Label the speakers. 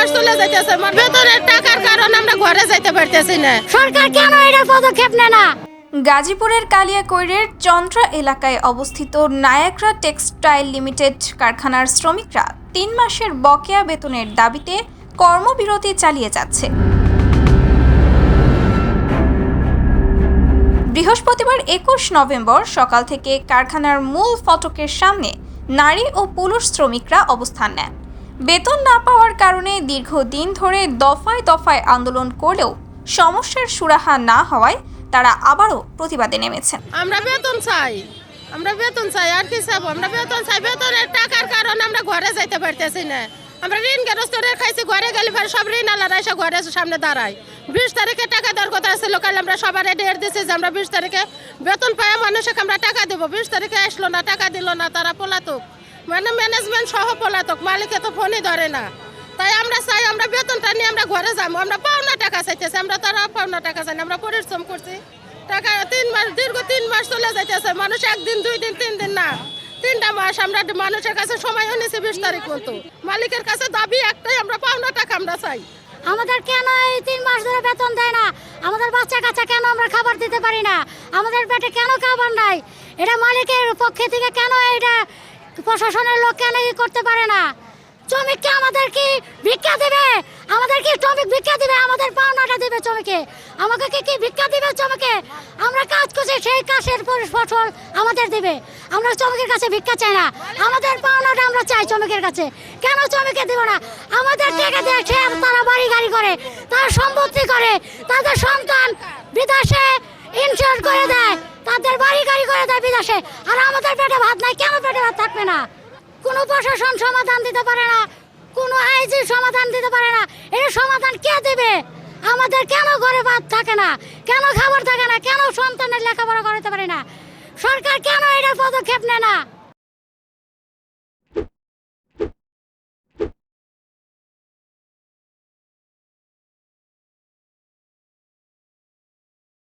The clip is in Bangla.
Speaker 1: মাস চলে যাইতেছে বেতনের টাকার কারণে আমরা ঘরে যাইতে পারতেছি না।
Speaker 2: সরকার কেন এটা পদক্ষেপ নেয় না?
Speaker 3: গাজীপুরের কালিয়াকৈরের চন্দ্রা এলাকায় অবস্থিত নায়াগ্রা টেক্সটাইল লিমিটেড কারখানার শ্রমিকরা তিন মাসের বকেয়া বেতনের দাবিতে কর্মবিরতি চালিয়ে যাচ্ছে। বৃহস্পতিবার একুশ নভেম্বর সকাল থেকে কারখানার মূল ফটকের সামনে নারী ও পুরুষ শ্রমিকরা অবস্থান নেন বেতন না পাওয়ার কারণে দীর্ঘদিন ধরে দফায় দফায় আন্দোলন করলেও সমস্যার সুরাহা না হওয়ায় তারা আবারও প্রতিবাদে নেমেছেন।
Speaker 1: আমরা বেতন চাই। আমরা বেতন চাই, আর কি চাবো আমরা বেতন চাই। বেতনের টাকার কারণে আমরা ঘরে যাইতে পারতেছি না। আমরা ঋণ গ্রস্তরের খাইছি, ঘরে গেলে পরে সব ঋণ আলাদা এসে ঘরে সামনে দাঁড়ায়। বিশ তারিখে টাকা দেওয়ার কথা আছে, লোকাল আমরা সবার ডেট দিচ্ছি যে আমরা বিশ তারিখে বেতন পাই মানুষকে আমরা টাকা দেবো। বিশ তারিখে আসলো না, টাকা দিল না, তারা পলাতক। মানে ম্যানেজমেন্ট সহ পলাতক, মালিকে তো ফোনই ধরে না। তাই আমরা চাই আমরা বেতনটা নিয়ে আমরা ঘরে যাব আমরা পাওনা টাকা চাইতেছি, আমরা তারা পাওনা টাকা চাই আমরা পরিশ্রম করছি। টাকা তিন মাস, দীর্ঘ তিন মাস চলে যাইতেছে, মানুষ একদিন, দুই দিন, তিন দিন না। তিনটা মাস আমরা মানুষের কাছে সময় এনেছি বিশ তারিখ মতো মালিকের কাছে দাবি একটাই, আমরা পাওনা টাকা আমরা চাই।
Speaker 2: আমাদের কেন এই তিন মাস ধরে বেতন দেয় না? আমাদের বাচ্চা কাচ্চা কেন আমরা খাবার দিতে পারি না? আমাদের পেটে কেন খাবার নাই? এটা মালিকের পক্ষে থেকে কেন এটা প্রশাসনের লোক কেন ই করতে পারে না? শ্রমিককে আমাদের কি ভিক্ষা দেবে? আমাদের কি শ্রমিক ভিক্ষা দিবে? আমাদের পাওনাটা দেবে শ্রমিকে আমাকে কি কি ভিক্ষা দিবে শ্রমিকে আমরা কাজ করছি, সেই কাজের ফসল আমাদের দেবে। আমরা শ্রমিকের কাছে ভিক্ষা চাই না। আমাদের পাওনাটা আমরা চাই শ্রমিকের কাছে। কেন শ্রমিকে দেব না? আমাদের টাকা দিয়ে সে তারা বাড়ি গাড়ি করে, তারা সম্পত্তি করে, তাদের সন্তান বিদেশে ইনশিওর করে দেয়। তাদের বাড়ি গাড়ি করে দেয় বিদেশে। আর আমাদের পেটে ভাত নাই, কেন পেটে ভাত থাকবে না? কোনো প্রশাসন সমাধান দিতে পারে না, কোনো আইজি সমাধান দিতে পারে না। এর সমাধান কে দেবে? আমাদের কেন ঘরে ভাত থাকে না? কেন খাবার থাকে না? কেন সন্তানের লেখাপড়া করাতে পারে না? সরকার কেন এটা পদক্ষেপ নেয় না?